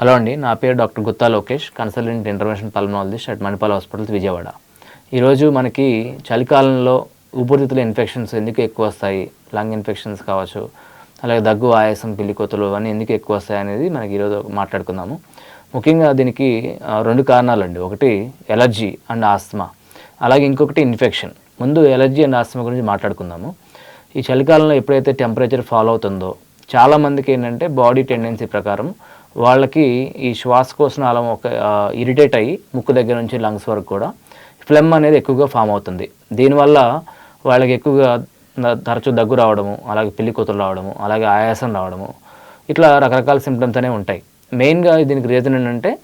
Hello అండి నా పేరు doctor Gutta Lokesh consultant intervention pulmonologist at Manipal hospitals Vijayawada. ఈరోజు మనకి చలికాలంలో ఊపిరితిత్తుల ఇన్ఫెక్షన్స్ ఎందుకు ఎక్కువ వస్తాయి? లంగ్ ఇన్ఫెక్షన్స్ కావచ్చు అలాగే దగ్గు ఆయాసం పిల్లికొత్తులు అవన్నీ ఎందుకు ఎక్కువ వస్తాయి అనేది మనకి ఈరోజు మాట్లాడుకుందాము. ముఖ్యంగా దీనికి రెండు కారణాలండి. ఒకటి ఎలర్జీ అండ్ ఆస్తమా అలాగే ఇంకొకటి ఇన్ఫెక్షన్. ముందు ఎలర్జీ అండ్ ఆస్తమా గురించి మాట్లాడుకుందాము. ఈ చలికాలంలో ఎప్పుడైతే టెంపరేచర్ ఫాలో అవుతుందో చాలామందికి ఏంటంటే బాడీ టెండెన్సీ ప్రకారం వాళ్ళకి ఈ శ్వాసకోశనాళం ఒక ఇరిటేట్ అయ్యి ముక్కు దగ్గర నుంచి లంగ్స్ వరకు కూడా ఫ్లెమ్ అనేది ఎక్కువగా ఫామ్ అవుతుంది. దీనివల్ల వాళ్ళకి ఎక్కువగా తరచూ దగ్గు రావడము అలాగే పిల్లి కూతురు రావడము అలాగే ఆయాసం రావడము ఇట్లా రకరకాల సిమ్టమ్స్ అనేవి ఉంటాయి. మెయిన్గా దీనికి రీజన్ ఏంటంటే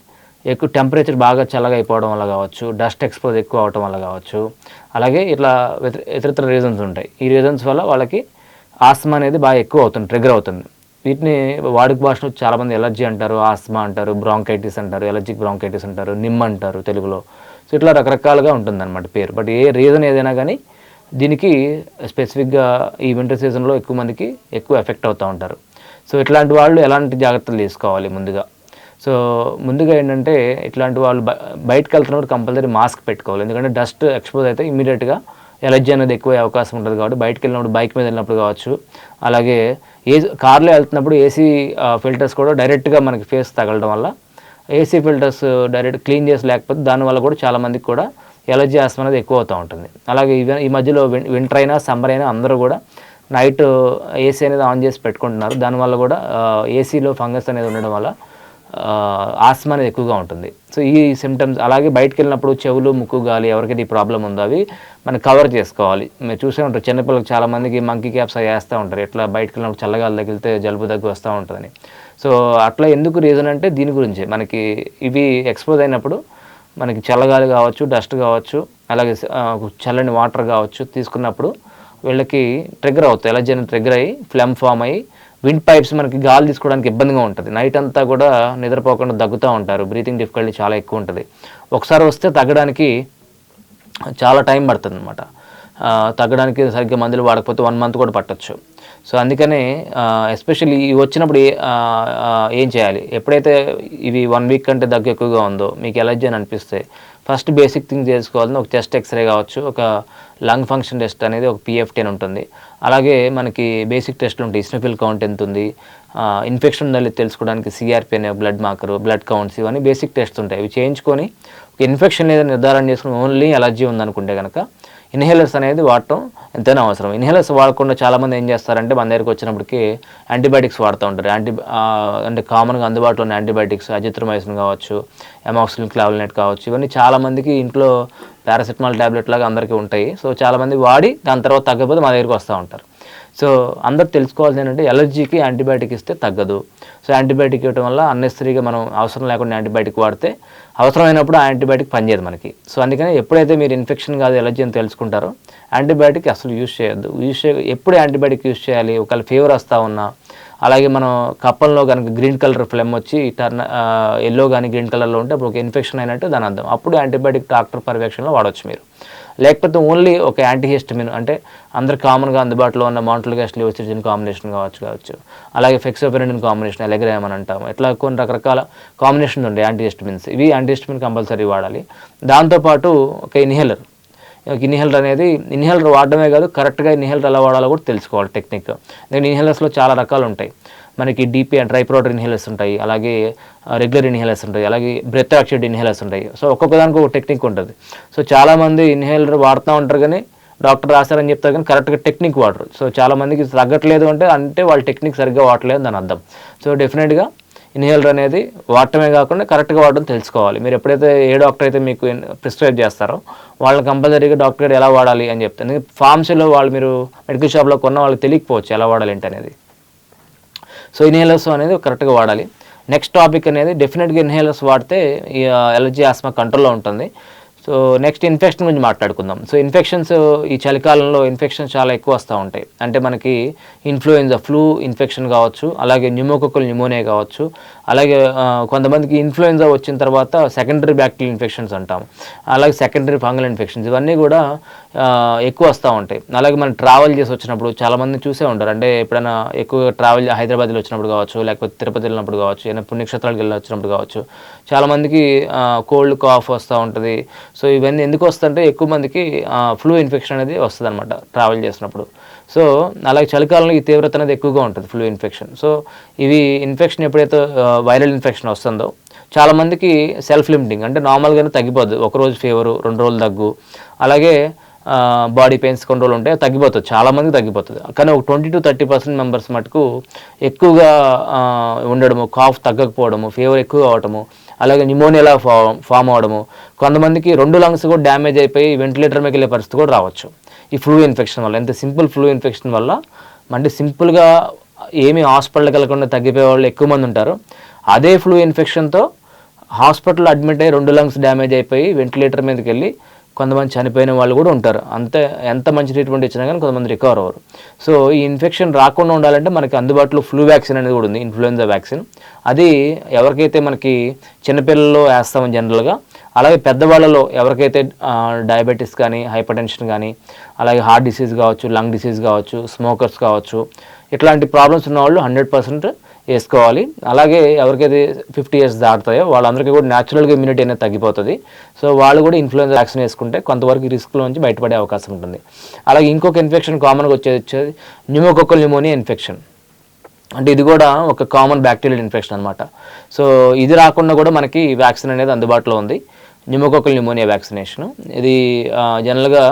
ఎక్కువ టెంపరేచర్ బాగా చల్లగా అయిపోవడం వల్ల కావచ్చు డస్ట్ ఎక్స్పోజ్ ఎక్కువ అవడం వల్ల కావచ్చు అలాగే ఇట్లా ఇతర- ఇతరత్ర రీజన్స్ ఉంటాయి. ఈ రీజన్స్ వల్ల వాళ్ళకి ఆస్మా అనేది బాగా ఎక్కువ అవుతుంది ట్రిగర్ అవుతుంది. వీటిని వాడుక భాషలో చాలామంది ఎలర్జీ అంటారు ఆస్మా అంటారు బ్రాంకైటిస్ అంటారు ఎలర్జిక్ బ్రాంకైటిస్ అంటారు నిమ్ అంటారు తెలుగులో. సో ఇట్లా రకరకాలుగా ఉంటుందన్నమాట పేరు. బట్ ఏ రీజన్ ఏదైనా కానీ దీనికి స్పెసిఫిక్గా ఈ వింటర్ సీజన్లో ఎక్కువ మందికి ఎక్కువ ఎఫెక్ట్ అవుతూ ఉంటారు. సో ఇట్లాంటి వాళ్ళు ఎలాంటి జాగ్రత్తలు తీసుకోవాలి ముందుగా? సో ముందుగా ఏంటంటే ఇట్లాంటి వాళ్ళు బయటకు వెళ్తున్నప్పుడు కంపల్సరీ మాస్క్ పెట్టుకోవాలి. ఎందుకంటే డస్ట్ ఎక్స్పోజ్ అయితే ఇమీడియట్గా ఎలర్జీ అనేది ఎక్కువ అవకాశం ఉంటుంది కాబట్టి బయటకు వెళ్ళినప్పుడు బైక్ మీద వెళ్ళినప్పుడు కావచ్చు. అలాగే ఏ కార్లో వెళ్తున్నప్పుడు ఏసీ ఫిల్టర్స్ కూడా డైరెక్ట్గా మనకి ఫేస్ తగలడం వల్ల ఏసీ ఫిల్టర్స్ డైరెక్ట్ క్లీన్ చేసి లేకపోతే దానివల్ల కూడా చాలామందికి కూడా ఎలర్జీ ఆస్మ అనేది ఎక్కువ అవుతూ ఉంటుంది. అలాగే ఈ మధ్యలో విన్- వింటర్ అయినా సమ్మర్ అయినా అందరూ కూడా నైట్ ఏసీ అనేది ఆన్ చేసి పెట్టుకుంటున్నారు. దానివల్ల కూడా ఏసీలో ఫంగస్ అనేది ఉండడం వల్ల ఆస్మా అనేది ఎక్కువగా ఉంటుంది. సో ఈ సిమ్టమ్స్ అలాగే బయటకు వెళ్ళినప్పుడు చెవులు ముక్కు గాలి ఎవరికైతే ఈ ప్రాబ్లం ఉందో అవి మనం కవర్ చేసుకోవాలి. మీరు చూసే ఉంటారు చిన్నపిల్లలకు చాలామందికి మంకీ క్యాప్స్ అవి వేస్తూ ఉంటారు. ఎట్లా బయటకు వెళ్ళినప్పుడు చల్లగాలి తగిలితే జలుబు దగ్గు వస్తూ ఉంటుందని. సో అట్లా ఎందుకు రీజన్ అంటే దీని గురించి. మనకి ఇవి ఎక్స్పోజ్ అయినప్పుడు మనకి చల్లగాలి కావచ్చు డస్ట్ కావచ్చు అలాగే చల్లని వాటర్ కావచ్చు తీసుకున్నప్పుడు వీళ్ళకి ట్రిగర్ అవుతాయి. ఎలర్జీ అని ట్రిగర్ అయ్యి ఫ్లెమ్ ఫామ్ అయ్యి విండ్ పైప్స్ మనకి గాలి తీసుకోవడానికి ఇబ్బందిగా ఉంటుంది. నైట్ అంతా కూడా నిద్రపోకుండా దగ్గుతూ ఉంటారు. బ్రీతింగ్ డిఫికల్టీ చాలా ఎక్కువ ఉంటుంది. ఒకసారి వస్తే తగ్గడానికి చాలా టైం పడుతుంది అనమాట తగ్గడానికి సరిగ్గా మందులు వాడకపోతే వన్ మంత్ కూడా పట్టచ్చు. సో అందుకనే ఎస్పెషల్లీ ఇవి వచ్చినప్పుడు ఏం చేయాలి? ఎప్పుడైతే ఇవి వన్ వీక్ కంటే దగ్గు ఎక్కువగా ఉందో మీకు ఎలర్జీ అని అనిపిస్తే ఫస్ట్ బేసిక్ థింగ్ చేసుకోవాలని ఒక చెస్ట్ ఎక్స్రే కావచ్చు ఒక లంగ్ ఫంక్షన్ టెస్ట్ అనేది ఒక పిఎఫ్టీ అని ఉంటుంది. అలాగే మనకి బేసిక్ టెస్ట్లు ఉంటాయి ఇస్నోఫిల్ కౌంట్ ఎంత ఉంది ఇన్ఫెక్షన్ ఉందని తెలుసుకోవడానికి సిఆర్పి అనే బ్లడ్ మార్కర్ బ్లడ్ కౌంట్స్ ఇవన్నీ బేసిక్ టెస్ట్ ఉంటాయి. ఇవి చేయించుకొని ఒక ఇన్ఫెక్షన్ లేదా నిర్ధారణ చేసుకుని ఓన్లీ ఎలర్జీ ఉందనుకుంటే కనుక ఇన్హేలర్స్ అనేది వాడటం ఎంతైనా అవసరం. ఇన్హేలర్స్ వాడకుండా చాలామంది ఏం చేస్తారంటే మన దగ్గరికి వచ్చినప్పటికీ యాంటీబయాటిక్స్ వాడుతూ ఉంటారు. యాంటీ అంటే కామన్గా అందుబాటులో ఉన్న యాంటీబయాటిక్స్ అజిత్రమైసిన్ కావచ్చు ఎమాక్సిలిన్ క్లావినెట్ కావచ్చు ఇవన్నీ చాలామందికి ఇంట్లో పారాసెటమాల్ ట్యాబ్లెట్ లాగా అందరికీ ఉంటాయి. సో చాలామంది వాడి దాని తర్వాత తగ్గకపోతే మా దగ్గరికి వస్తూ ఉంటారు. సో అందరు తెలుసుకోవాల్సింది ఏంటంటే ఎలర్జీకి యాంటీబయాటిక్ ఇస్తే తగ్గదు. సో యాంటీబయాటిక్ ఇవ్వడం వల్ల అన్నెసరీగా మనం అవసరం లేకుండా యాంటీబయాటిక్ వాడితే అవసరమైనప్పుడు ఆ యాంటీబయాటిక్ పనిచేయదు మనకి. సో అందుకని ఎప్పుడైతే మీరు ఇన్ఫెక్షన్ కాదు ఎలర్జీ అని తెలుసుకుంటారో యాంటీబయాటిక్ అసలు యూజ్ చేయొద్దు. యూజ్ చే ఎప్పుడు యాంటీబయాటిక్ యూజ్ చేయాలి? ఒకవేళ ఫీవర్ వస్తూ ఉన్నా అలాగే మనం కప్పంలో కనుక గ్రీన్ కలర్ ఫ్లెమ్ వచ్చి టర్న్ ఎల్లో కానీ గ్రీన్ కలర్లో ఉంటే అప్పుడు ఒక ఇన్ఫెక్షన్ అయినట్టు దాని అర్థం. అప్పుడు యాంటీబయాటిక్ డాక్టర్ పర్యవేక్షణలో వాడవచ్చు మీరు. లేకపోతే ఓన్లీ ఒక యాంటీహిస్టమిన్ అంటే అందరు కామన్గా అందుబాటులో ఉన్న మౌంటల్ గ్యాస్ లివోసిటిన్ కాంబినేషన్ కావచ్చు కావచ్చు. అలాగే ఫెక్సోపెరిడిన్ కాంబినేషన్ ఎలగ్రామ్ అని అంటాము. ఇట్లా కొన్ని రకరకాల కాంబినేషన్స్ ఉంటాయి యాంటీహిస్టమిన్స్ ఇవి యాంటీహిస్టమిన్ కంపల్సరీ వాడాలి. దాంతోపాటు ఒక ఇన్హేలర్ ఇన్హేలర్ అనేది ఇన్హేలర్ వాడడమే కాదు కరెక్ట్గా ఇన్హేలర్ ఎలా వాడాలో కూడా తెలుసుకోవాలి టెక్నిక్ ఎందుకంటే ఇన్హేలర్స్లో చాలా రకాలు ఉంటాయి. మనకి డీపీ అండ్ ట్రైప్రోడర్ ఇన్హేలర్స్ ఉంటాయి అలాగే రెగ్యులర్ ఇన్హేలర్స్ ఉంటాయి అలాగే బ్రెత్ ఆక్సిడ్ ఇన్హేలర్స్ ఉంటాయి. సో ఒక్కొక్క దానికి ఒక టెక్నిక్ ఉంటుంది. సో చాలామంది ఇన్హేలర్ వాడుతూ ఉంటారు కానీ డాక్టర్ రాశారని చెప్తారు కానీ కరెక్ట్గా టెక్నిక్ వాడరు. సో చాలామందికి తగ్గట్లేదు అంటే అంటే వాళ్ళు టెక్నిక్ సరిగ్గా వాడలేదు అని దాని అర్థం. సో డెఫినెట్గా ఇన్హేలర్ అనేది వాడటమే కాకుండా కరెక్ట్గా వాడడం తెలుసుకోవాలి. మీరు ఎప్పుడైతే ఏ డాక్టర్ అయితే మీకు ప్రిస్క్రైబ్ చేస్తారో వాళ్ళని కంపల్సరీగా డాక్టర్ ఎలా వాడాలి అని చెప్తాను ఫార్మసీలో వాళ్ళు మీరు మెడికల్ షాప్లో కొన్న వాళ్ళకి తెలియకపోవచ్చు ఎలా వాడాలి ఏంటనేది సో ఇన్హేలర్స్ అనేది కరెక్ట్గా వాడాలి. నెక్స్ట్ టాపిక్ అనేది డెఫినెట్గా ఇన్హేలర్స్ వాడితే ఈ ఎలర్జీ ఆస్మా కంట్రోల్లో ఉంటుంది. సో నెక్స్ట్ ఇన్ఫెక్షన్ గురించి మాట్లాడుకుందాం. సో ఇన్ఫెక్షన్స్ ఈ చలికాలంలో ఇన్ఫెక్షన్స్ చాలా ఎక్కువ వస్తూ ఉంటాయి. అంటే మనకి ఇన్ఫ్లుయెన్జా ఫ్లూ ఇన్ఫెక్షన్ కావచ్చు అలాగే న్యూమోకొక్కలు న్యూమోనియా కావచ్చు అలాగే కొంతమందికి ఇన్ఫ్లుయెన్జా వచ్చిన తర్వాత సెకండరీ బ్యాక్టీరియల్ ఇన్ఫెక్షన్స్ అంటాం. అలాగే సెకండరీ ఫంగల్ ఇన్ఫెక్షన్స్ ఇవన్నీ కూడా ఎక్కువ వస్తూ ఉంటాయి. అలాగే మనం ట్రావెల్ చేసి వచ్చినప్పుడు చాలామంది చూసే ఉంటారు. అంటే ఎప్పుడైనా ఎక్కువ ట్రావెల్ హైదరాబాద్లో వచ్చినప్పుడు కావచ్చు లేకపోతే తిరుపతి వెళ్ళినప్పుడు కావచ్చు ఏదైనా పుణ్యక్షేత్రాలకు వెళ్ళి వచ్చినప్పుడు కావచ్చు చాలామందికి కోల్డ్ కాఫ్ వస్తూ ఉంటుంది. సో ఇవన్నీ ఎందుకు వస్తుంటే ఎక్కువ మందికి ఫ్లూ ఇన్ఫెక్షన్ అనేది వస్తుంది అనమాట ట్రావెల్ చేసినప్పుడు. సో అలాగే చలికాలంలో ఈ తీవ్రత అనేది ఎక్కువగా ఉంటుంది ఫ్లూ ఇన్ఫెక్షన్ సో ఇవి ఇన్ఫెక్షన్ ఎప్పుడైతే వైరల్ ఇన్ఫెక్షన్ వస్తుందో చాలామందికి సెల్ఫ్ లిమిటింగ్ అంటే నార్మల్గానే తగ్గిపోద్ది. ఒకరోజు ఫీవరు రెండు రోజులు దగ్గు అలాగే బాడీ పెయిన్స్ కొన్ని రోజులు ఉంటే తగ్గిపోతుంది. చాలామందికి తగ్గిపోతుంది. కానీ ఒక twenty to thirty percent members మటుకు ఎక్కువగా ఉండడము కాఫ్ తగ్గకపోవడము ఫీవర్ ఎక్కువ అవ్వడము అలాగే న్యూమోనియా ఫామ్ ఫామ్ అవడము. కొంతమందికి రెండు లంగ్స్ కూడా డ్యామేజ్ అయిపోయి వెంటిలేటర్ మీకు వెళ్ళే పరిస్థితి కూడా రావచ్చు. ఈ ఫ్లూ ఇన్ఫెక్షన్ వల్ల ఎంత సింపుల్ ఫ్లూ ఇన్ఫెక్షన్ వల్ల అంటే సింపుల్గా ఏమీ హాస్పిటల్కి వెళ్ళకుండా తగ్గిపోయే వాళ్ళు ఎక్కువ మంది ఉంటారు. అదే ఫ్లూ ఇన్ఫెక్షన్తో హాస్పిటల్ అడ్మిట్ అయ్యి రెండు లంగ్స్ డ్యామేజ్ అయిపోయి వెంటిలేటర్ మీదకి వెళ్ళి కొంతమంది చనిపోయిన వాళ్ళు కూడా ఉంటారు. అంతే ఎంత మంచి ట్రీట్మెంట్ ఇచ్చినా కానీ కొంతమంది రికవర్ అవ్వరు. సో ఈ ఇన్ఫెక్షన్ రాకుండా ఉండాలంటే మనకి అందుబాటులో ఫ్లూ వ్యాక్సిన్ అనేది కూడా ఉంది ఇన్ఫ్లుయెన్జా వ్యాక్సిన్ అది ఎవరికైతే మనకి చిన్నపిల్లల్లో వేస్తామని జనరల్గా అలాగే పెద్దవాళ్ళలో ఎవరికైతే డయాబెటీస్ కానీ హైపర్ టెన్షన్ కానీ అలాగే హార్ట్ డిసీజ్ కావచ్చు లంగ్ డిసీజ్ కావచ్చు స్మోకర్స్ కావచ్చు ఇట్లాంటి ప్రాబ్లమ్స్ ఉన్న వాళ్ళు హండ్రెడ్ పర్సెంట్ వేసుకోవాలి. అలాగే ఎవరికైతే ఫిఫ్టీ ఇయర్స్ దాటుతాయో వాళ్ళందరికీ కూడా న్యాచురల్గా ఇమ్యూనిటీ అనేది తగ్గిపోతుంది. సో వాళ్ళు కూడా ఇన్ఫ్లుయెన్జా వ్యాక్సిన్ వేసుకుంటే కొంతవరకు రిస్క్లో నుంచి బయటపడే అవకాశం ఉంటుంది. అలాగే ఇంకొక ఇన్ఫెక్షన్ కామన్గా వచ్చేది వచ్చేది న్యూమోకొక్కల్ న్యూమోనియా ఇన్ఫెక్షన్ అంటే ఇది కూడా ఒక కామన్ బ్యాక్టీరియల్ ఇన్ఫెక్షన్ అనమాట సో ఇది రాకుండా కూడా మనకి వ్యాక్సిన్ అనేది అందుబాటులో ఉంది. న్యూమోకోకల్ న్యూమోనియా వ్యాక్సినేషన్ ఇది జనరల్గా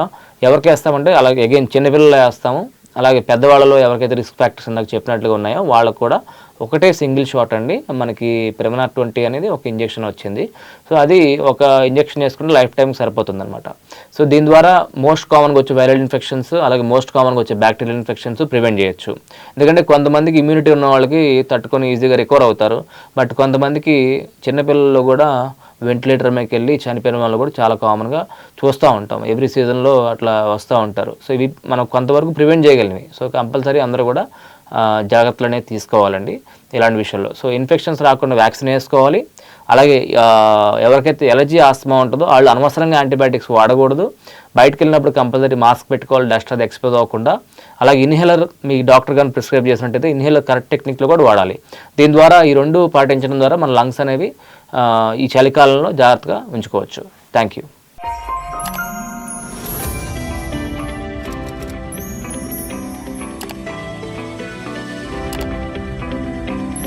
ఎవరికి వేస్తామంటే అలాగే అగైన్ చిన్నపిల్లలు వేస్తాము. అలాగే పెద్దవాళ్ళలో ఎవరికైతే రిస్క్ ఫ్యాక్టర్స్ ఇందాక చెప్పినట్లుగా ఉన్నాయో వాళ్ళకు కూడా ఒకటే సింగిల్ షాట్ అండి. మనకి ప్రెమినార్ ట్వంటీ అనేది ఒక ఇంజెక్షన్ వచ్చింది. సో అది ఒక ఇంజెక్షన్ వేసుకుంటే లైఫ్ టైం సరిపోతుంది అనమాట సో దీని ద్వారా మోస్ట్ కామన్గా వచ్చే వైరల్ ఇన్ఫెక్షన్స్ అలాగే మోస్ట్ కామన్గా వచ్చే బ్యాక్టీరియల్ ఇన్ఫెక్షన్స్ ప్రివెంట్ చేయొచ్చు. ఎందుకంటే కొంతమందికి ఇమ్యూనిటీ ఉన్న వాళ్ళకి తట్టుకొని ఈజీగా రికవర్ అవుతారు. బట్ కొంతమందికి చిన్నపిల్లల్లో కూడా వెంటిలేటర్ మీదకి వెళ్ళి చనిపోయిన వాళ్ళు కూడా చాలా కామన్గా చూస్తూ ఉంటాం. ఎవ్రీ సీజన్లో అట్లా వస్తూ ఉంటారు. సో ఇవి మనం కొంతవరకు ప్రివెంట్ చేయగలిగినవి. సో కంపల్సరీ అందరూ కూడా జాగ్రత్తలు అనేవి తీసుకోవాలండి ఇలాంటి విషయంలో సో ఇన్ఫెక్షన్స్ రాకుండా వ్యాక్సిన్ వేసుకోవాలి. అలాగే ఎవరికైతే ఎలర్జీ ఆస్తమా ఉంటుందో వాళ్ళు అనవసరంగా యాంటీబయాటిక్స్ వాడకూడదు. బయటకు వెళ్ళినప్పుడు కంపల్సరీ మాస్క్ పెట్టుకోవాలి డస్ట్ అది ఎక్స్పోజ్ అవ్వకుండా. అలాగే ఇన్హేలర్ మీ డాక్టర్ కానీ ప్రిస్క్రైబ్ చేసినట్టయితే ఇన్హేలర్ కరెక్ట్ టెక్నిక్లో కూడా వాడాలి. దీని ద్వారా ఈ రెండు పాటించడం ద్వారా మన లంగ్స్ అనేవి ఈ చలికాలంలో జాగ్రత్తగా ఉంచుకోవచ్చు. Thank you.